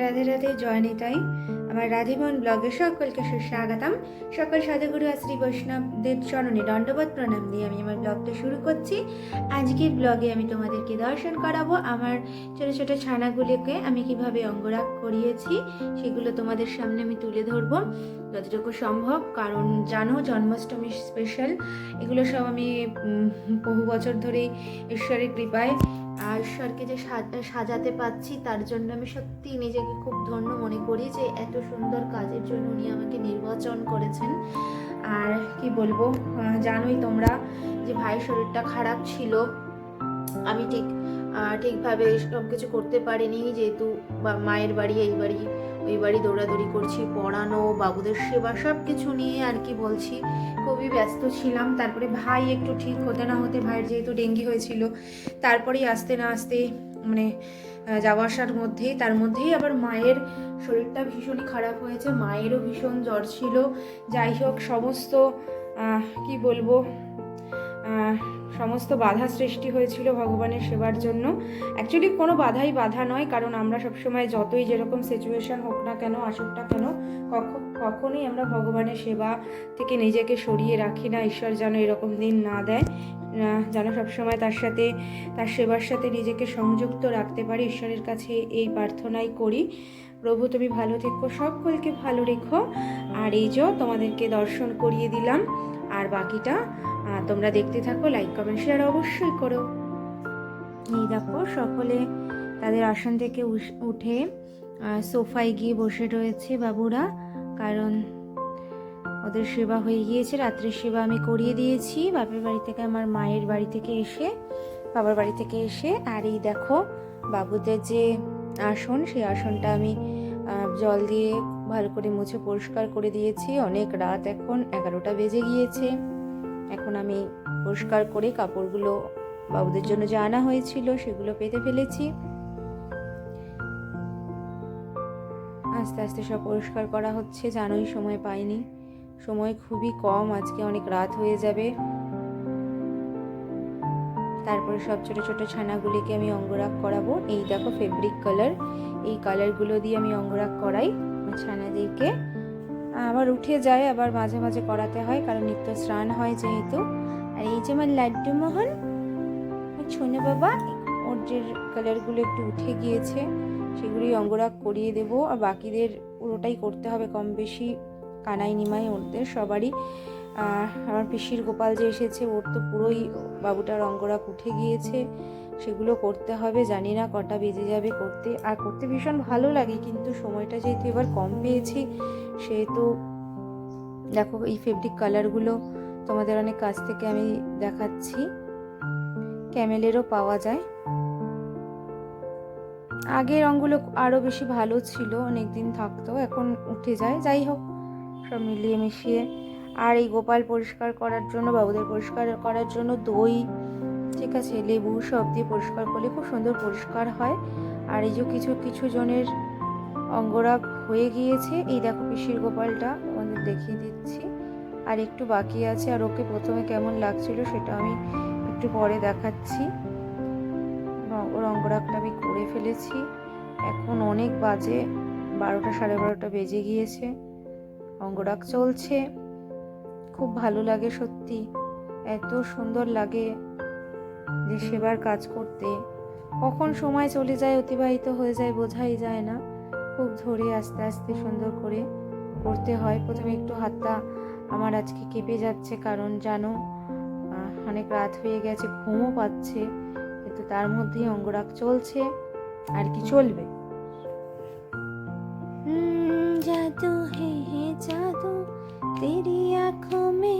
রাধে রাধে, জয় নিতাই। আমার রাধেমন ব্লগে সকলকে সুস্বাগতম। সকল আর শ্রী বৈষ্ণবদের চরণে দণ্ডবোধ প্রণাম দিয়ে আমি আমার ব্লগটা শুরু করছি। আজকের ব্লগে আমি তোমাদেরকে দর্শন করাবো। আমার ছোট ছোট ছানাগুলিকে আমি কীভাবে অঙ্গরাগ করিয়েছি, সেগুলো তোমাদের সামনে আমি তুলে ধরবো। যতটুকু সম্ভব, কারণ জানো, জন্মাষ্টমী স্পেশাল এগুলো সব আমি বহু বছর ধরেই ঈশ্বরের কৃপায় আর ঈশ্বরকে যে সাজাতে পাচ্ছি, তার জন্য আমি সত্যি নিজেকে খুব ধন্য মনে করি যে এত সুন্দর কাজের জন্য উনি আমাকে নির্বাচন করেছেন। আর কি বলব জানোই তোমরা যে ভাই শরীরটা খারাপ ছিল। আমি ঠিক ঠিকভাবে সব কিছু করতে পারিনি, যেহেতু মায়ের বাড়ি, এই বাড়ি ওই বাড়ি দৌড়াদৌড়ি করছি, পড়ানো, বাবুদের সেবা সব কিছু নিয়ে আর কি বলছি। খুবই ব্যস্ত ছিলাম, তারপরে ভাই একটু ঠিক হতে না হতে ভাইয়ের যেহেতু ডেঙ্গি হয়েছিল, তারপরেই আসতে না আসতে মানে যাওয়া আসার মধ্যেই, তার মধ্যেই আবার মায়ের শরীরটা ভীষণই খারাপ হয়েছে, মায়েরও ভীষণ জ্বর ছিল। যাই হোক, সমস্ত কি বলব সমস্ত বাধা সৃষ্টি হয়েছিল ভগবানের সেবার জন্য। অ্যাকচুয়ালি কোনো বাধাই বাধা নয়, কারণ আমরা সবসময় যতই যেরকম সিচুয়েশন হোক না কেন, আসুক না কেন, কখ- কখনোই আমরা ভগবানের সেবা থেকে নিজেকে সরিয়ে রাখি না, ঈশ্বর যেন এরকম দিন না দেয় যেন সবসময় তার সাথে, তার সেবার সাথে নিজেকে সংযুক্ত রাখতে পারি। ঈশ্বরের কাছে এই প্রার্থনাই করি। প্রভু, তুমি ভালো থেকো, সকলকে ভালো রেখো। আর এই যে তোমাদেরকে দর্শন করিয়ে দিলাম, আর বাকিটা তোমরা দেখতে থাকো লাইক কমেন্ট শেয়ার অবশ্যই করো। এই দেখো, সকলে তাদের আসন থেকে উঠে সোফায় গিয়ে বসে রয়েছে বাবুরা, কারণ ওদের সেবা হয়ে গিয়েছে, রাত্রের সেবা আমি করিয়ে দিয়েছি। বাপের বাড়ি থেকে, আমার মায়ের বাড়ি থেকে এসে, বাবার বাড়ি থেকে এসে, আর এই দেখো, বাবুদের যে আসন, সেই আসনটা আমি জল দিয়ে ভালো করে মুছে পরিষ্কার করে দিয়েছি। অনেক রাত এখন, এগারোটা বেজে গিয়েছে। এখন আমি পরিষ্কার করে কাপড়গুলো বাবুদের জন্য যে আনা হয়েছিল সেগুলো পেতে ফেলেছি। আস্তে আস্তে সব পরিষ্কার করা হচ্ছে, জানোই সময় পাইনি। সময় খুবই কম, আজকে অনেক রাত হয়ে যাবে। তারপরে সব ছোট ছোট ছানাগুলিকে আমি অঙ্গরাগ করাবো। এই দেখো ফেব্রিক কালার এই কালারগুলো দিয়ে আমি অঙ্গরাগ করাই ছানাদেরকে। আবার উঠে যায়, আবার মাঝে মাঝে করাতে হয়, কারণ নিত্য স্নান হয় যেহেতু। আর এই যে আমার লাড্ডু মোহন ছোনে বাবা ওর যে কালারগুলো একটু উঠে গিয়েছে সেগুলি অঙ্গরাগ করিয়ে দেব। আর বাকিদের পুরোটাই করতে হবে কম বেশি, কানাই নিমাই ওদের সবারই। আমার পিসির গোপাল যে এসেছে, ওর তো পুরোই বাবুটার অঙ্গরাগ উঠে গিয়েছে। সেগুলো করতে হবে, জানি না কটা বেজে যাবে করতে। আর করতে ভীষণ ভালো লাগে, কিন্তু সময়টা যেহেতু এবার কম পেয়েছি, সেহেতু দেখো এই ফেব্রিক কালারগুলো তোমাদের অনেক কাছ থেকে আমি দেখাচ্ছি। ক্যামেলেরও পাওয়া যায়। আগের রঙগুলো আরও বেশি ভালো ছিল অনেক দিন থাকতো, এখন উঠে যায়। যাই হোক, সব মিলিয়ে মিশিয়ে। আর এই গোপাল পরিষ্কার করার জন্য, বাবুদের পরিষ্কার করার জন্য দই ঠিক আছে লেবু সব দিয়ে পরিষ্কার করলে খুব সুন্দর পরিষ্কার হয়। আর এই যে কিছু কিছু জনের অঙ্গরাগ হয়ে গিয়েছে, এই দেখো পিসির গোপালটা আমাদের দেখিয়ে দিচ্ছি। আর একটু বাকি আছে, আর ওকে প্রথমে কেমন লাগছিল সেটা আমি একটু পরে দেখাচ্ছি। ওর অঙ্গরাগটা আমি করে ফেলেছি। এখন অনেক বাজে, বারোটা সাড়ে বারোটা বেজে গিয়েছে। অঙ্গরাগ চলছে। খুব ভালো লাগে সত্যি। এত সুন্দর লাগে। যে সেবার কাজ করতে। কখন সময় চলে যায় অতিবাহিত হয়ে যায় বোঝাই যায় না। খুব ধরে আস্তে আস্তে সুন্দর করে করতে হয়। প্রথমে একটু হাতটা আমার আজকে কেঁপে যাচ্ছে কারণ জানো অনেক রাত হয়ে গেছে, ঘুমও পাচ্ছে। কিন্তু তার মধ্যেই অঙ্গরাগ চলছে। আর কি চলবে? জাদু হে হে জাদু, তেরি আঁখো মে,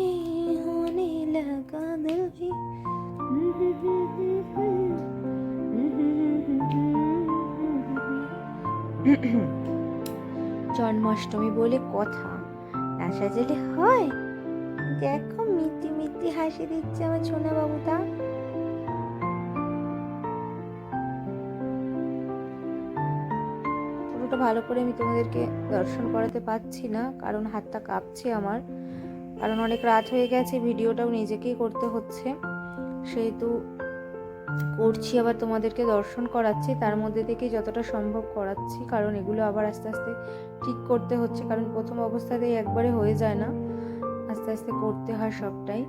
হোনে লাগা দিল ভি জন্মাষ্টমী বলে কথা। না সাজালে হয়? দেখো মিটি মিটি হাসি দিচ্ছে আমার ছোনা বাবুটা পুরোটা ভালো করে আমি তোমাদেরকে দর্শন করাতে পারছি না, কারণ হাতটা কাঁপছে আমার। কারণ অনেক রাত হয়ে গেছে, ভিডিওটাও নিজেকেই করতে হচ্ছে। সেহেতু করছি, আবার তোমাদেরকে দর্শন করাচ্ছি, তার মধ্যে থেকে যতটা সম্ভব করাচ্ছি, কারণ এগুলো আবার আস্তে আস্তে ঠিক করতে হচ্ছে, কারণ প্রথম অবস্থাতেই একবারে হয়ে যায় না, আস্তে আস্তে করতে হয় সবটাই।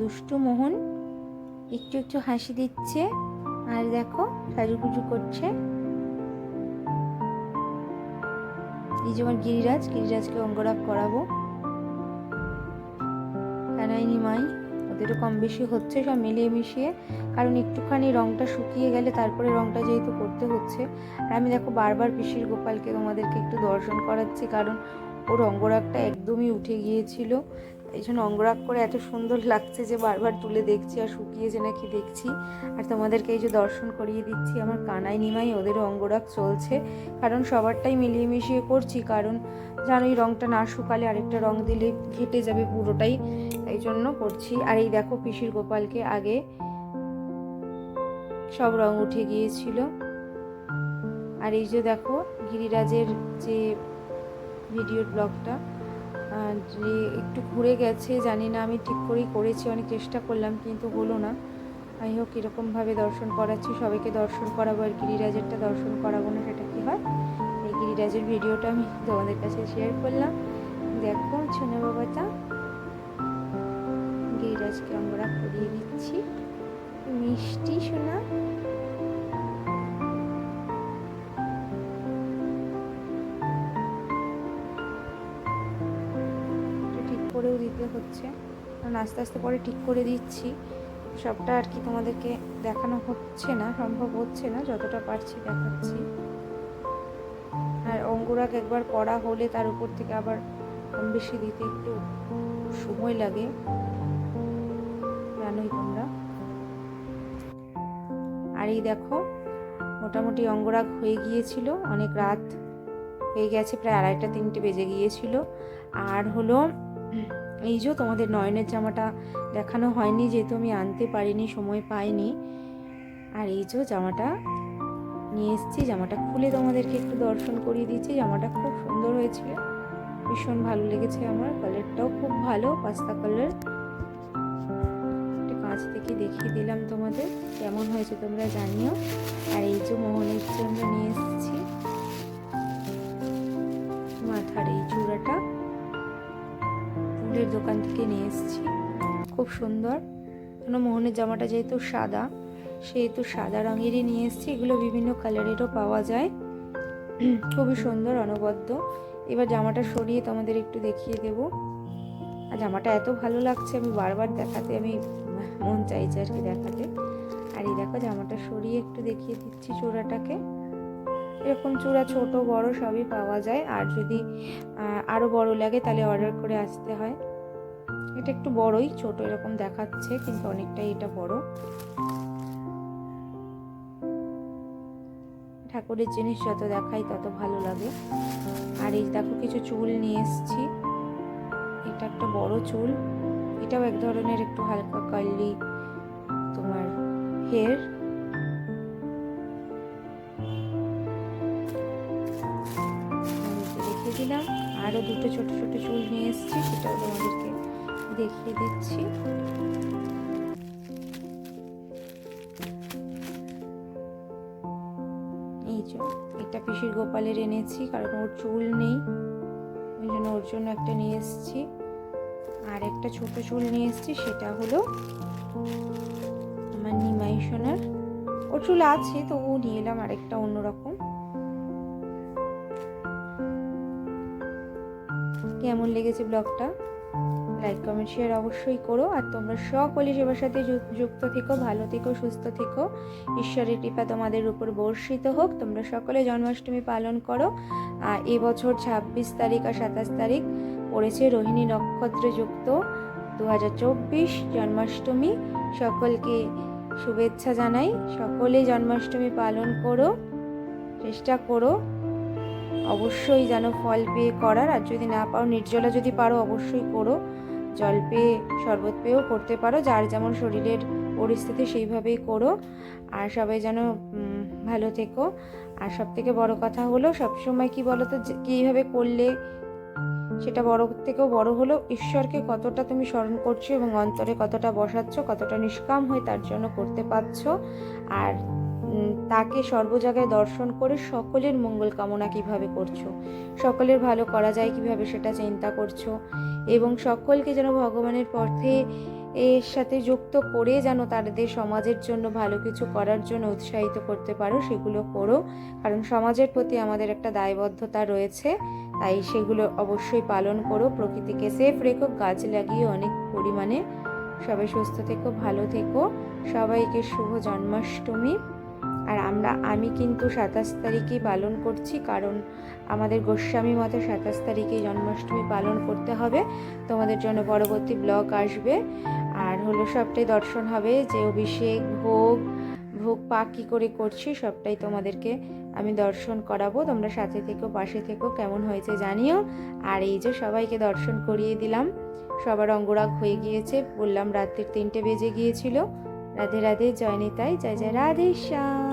দুষ্টু মোহন একটু একটু হাসি দিচ্ছে আর দেখো সাজুগুজু করছে। এই যেমন গিরিরাজ, গিরিরাজকে অঙ্গরাগ করাবো। কানাই নিমাই? ওদেরও কম বেশি হচ্ছে, সব মিলিয়ে মিশিয়ে। কারণ একটুখানি রংটা শুকিয়ে গেলে তারপরে রংটা যেহেতু করতে হচ্ছে। আর আমি দেখো বারবার পিসির গোপালকে তোমাদেরকে একটু দর্শন করাচ্ছি, কারণ ওর অঙ্গরাগটা একদমই উঠে গিয়েছিল। এই জন্য অঙ্গরাগ করে এত সুন্দর লাগছে যে বারবার তুলে দেখছি আর শুকিয়েছে নাকি দেখছি। আর তোমাদেরকে এই যে দর্শন করিয়ে দিচ্ছি, আমার কানাই নিমাই, ওদেরও অঙ্গরাগ চলছে। কারণ সবারটাই মিলিয়ে মিশিয়ে করছি, কারণ জানো এই রঙটা না শুকালে আরেকটা রঙ দিলে ঘেটে যাবে পুরোটাই। এই জন্য করছি। আর এই দেখো পিসির গোপালকে আগে সব রং উঠে গিয়েছিল। আর এই যে দেখো গিরিরাজের যে ভিডিও ব্লগটা যে একটু ঘুরে গেছে, জানি না আমি ঠিক করেই করেছি, অনেক চেষ্টা করলাম, কিন্তু হলো না। যাই হোক কীরকমভাবে দর্শন করাচ্ছি, সবাইকে দর্শন করাবো আর গিরিরাজেরটা দর্শন করাবো না, সেটা কী হয়? এই গিরিরাজের ভিডিওটা আমি তোমাদের কাছে শেয়ার করলাম। দেখো, ছোনা বাবাটা। গিরিরাজকে আমরা করিয়ে দিচ্ছি। মিষ্টি, সোনা। করেও দিতে হচ্ছে। কারণ আস্তে আস্তে পরে ঠিক করে দিচ্ছি। সবটা আর কি তোমাদেরকে দেখানো হচ্ছে না, সম্ভব হচ্ছে না, যতটা পারছি দেখাচ্ছি। আর অঙ্গুরাগ একবার করা হলে তার উপর থেকে আবার কম বেশি দিতে একটু সময় লাগে। জানোই তোমরা। আর এই দেখো, মোটামুটি অঙ্গরাগ হয়ে গিয়েছিল, অনেক রাত হয়ে গেছে, প্রায় আড়াইটা, তিনটে বেজে গিয়েছিল। আর হলো এই যে তোমাদের নয়নের জামাটা দেখানো হয়নি, যেহেতু আমি আনতে পারিনি, সময় পাইনি। আর এই যে জামাটা নিয়ে এসেছি, জামাটা খুলে তোমাদেরকে একটু দর্শন করিয়ে দিচ্ছি। জামাটা খুব সুন্দর হয়েছিল ভীষণ ভালো লেগেছে আমার। কালারটাও খুব ভালো, পাস্তা কালার। কাঁচ থেকে দেখিয়ে দিলাম তোমাদের, কেমন হয়েছে তোমরা জানিও। আর এই যে মোহনের জন্য নিয়ে এসেছি। মাথার এই চূড়াটা। ফুলের দোকান থেকে নিয়ে এসেছি। খুব সুন্দর। কেন মোহনের জামাটা যেহেতু সাদা, সেহেতু সাদা রঙেরই নিয়ে এসেছি। এগুলো বিভিন্ন কালারেরও পাওয়া যায়। খুবই সুন্দর, অনবদ্য। এবার জামাটা সরিয়ে তোমাদের একটু দেখিয়ে দেব। আর জামাটা এত ভালো লাগছে, আমি বারবার দেখাতে, আমি মন চাইছে আর কি দেখাতে। আর এই দেখো, জামাটা সরিয়ে একটু দেখিয়ে দিচ্ছি চূড়াটাকে। এরকম চূড়া ছোট, বড় সবই পাওয়া যায়। আর যদি আরও বড় লাগে তাহলে অর্ডার করে আসতে হয়। এটা একটু বড়ই, ছোট এরকম দেখাচ্ছে, কিন্তু অনেকটাই এটা বড়। ঠাকুরের জিনিস যত দেখাই তত ভালো লাগে। আর এই দেখো কিছু চুল নিয়ে এসছি। এটা একটা বড় চুল। এটাও এক ধরনের একটু হালকা কার্লি তোমার হেয়ার দিলাম। আরও দুটো ছোট ছোট চুল নিয়ে এসেছি, সেটাও তোমাদেরকে দেখিয়ে দিচ্ছি। এই এটা পিসির গোপালের এনেছি, কারণ ওর চুল নেই। ওই জন্য ওর জন্য একটা নিয়ে এসেছি। আর একটা ছোট চুল নিয়ে এসেছি, সেটা হলো আমার নিমাই সোনার। ওর চুল আছে তো ও নিয়ে এলাম আরেকটা অন্যরকম। কেমন লেগেছে ব্লগটা? লাইক কমেন্ট শেয়ার অবশ্যই করো। আর তোমরা সকলে সেবার সাথে যুক্ত থেকো, ভালো থেকো, সুস্থ থেকো। ঈশ্বরের কৃপা তোমাদের উপর বর্ষিত হোক। তোমরা সকলে জন্মাষ্টমী পালন করো। আর এবছর ছাব্বিশ তারিখ আর সাতাশ তারিখ পড়েছে রোহিণী নক্ষত্র যুক্ত। দু হাজার চব্বিশ জন্মাষ্টমী। সকলকে শুভেচ্ছা জানাই। সকলে জন্মাষ্টমী পালন করো। চেষ্টা করো। অবশ্যই যেন ফল পেয়ে করার, আর যদি না পারো, নির্জলা যদি পারো, অবশ্যই করো। জল পেয়ে, শরবত পেয়েও করতে পারো, যার যেমন শরীরের পরিস্থিতি সেইভাবেই করো। আর সবাই যেন ভালো থেকো। আর সব থেকে বড় কথা হলো, সবসময় কি বলো তো কীভাবে করলে সেটা বড় থেকেও বড় হলো, ঈশ্বরকে কতটা তুমি স্মরণ করছ এবং অন্তরে কতটা বসাচ্ছ, কতটা নিষ্কাম হয়ে তার জন্য করতে পারছ। আর তাকে সর্ব জায়গায় দর্শন করে সকলের মঙ্গল কামনা কীভাবে করছ? সকলের ভালো করা যায় কীভাবে সেটা চিন্তা করছ? এবং সকলকে যেন ভগবানের পথে এর সাথে যুক্ত করে যেন তাদের সমাজের জন্য ভালো কিছু করার জন্য উৎসাহিত করতে পারো, সেগুলো করো। কারণ সমাজের প্রতি আমাদের একটা দায়বদ্ধতা রয়েছে, তাই সেগুলো অবশ্যই পালন করো। প্রকৃতিকে সেফ রেখো, গাছ লাগিয়ে অনেক পরিমাণে সবাই সুস্থ থেকো, ভালো থেকো। সবাইকে শুভ জন্মাষ্টমী। আর আমরা, আমি কিন্তু সাতাশ তারিখেই পালন করছি, কারণ আমাদের গোস্বামী মতে সাতাশ তারিখেই জন্মাষ্টমী পালন করতে হবে। তোমাদের জন্য পরবর্তী ব্লগ আসবে। আর হলো সবটাই দর্শন হবে, যে অভিষেক, ভোগ ভোগ পা কী করে করছি, সবটাই তোমাদেরকে আমি দর্শন করাবো। তোমরা সাথে থেকো, পাশে থেকো, কেমন হয়েছে জানিও। আর এই যে সবাইকে দর্শন করিয়ে দিলাম, সবার অঙ্গরাগ হয়ে গিয়েছে। বললাম রাত্রির তিনটে বেজে গিয়েছিল। রাধে রাধে, জয় নিতাই, জয় জয়, রাধে শ্যাম।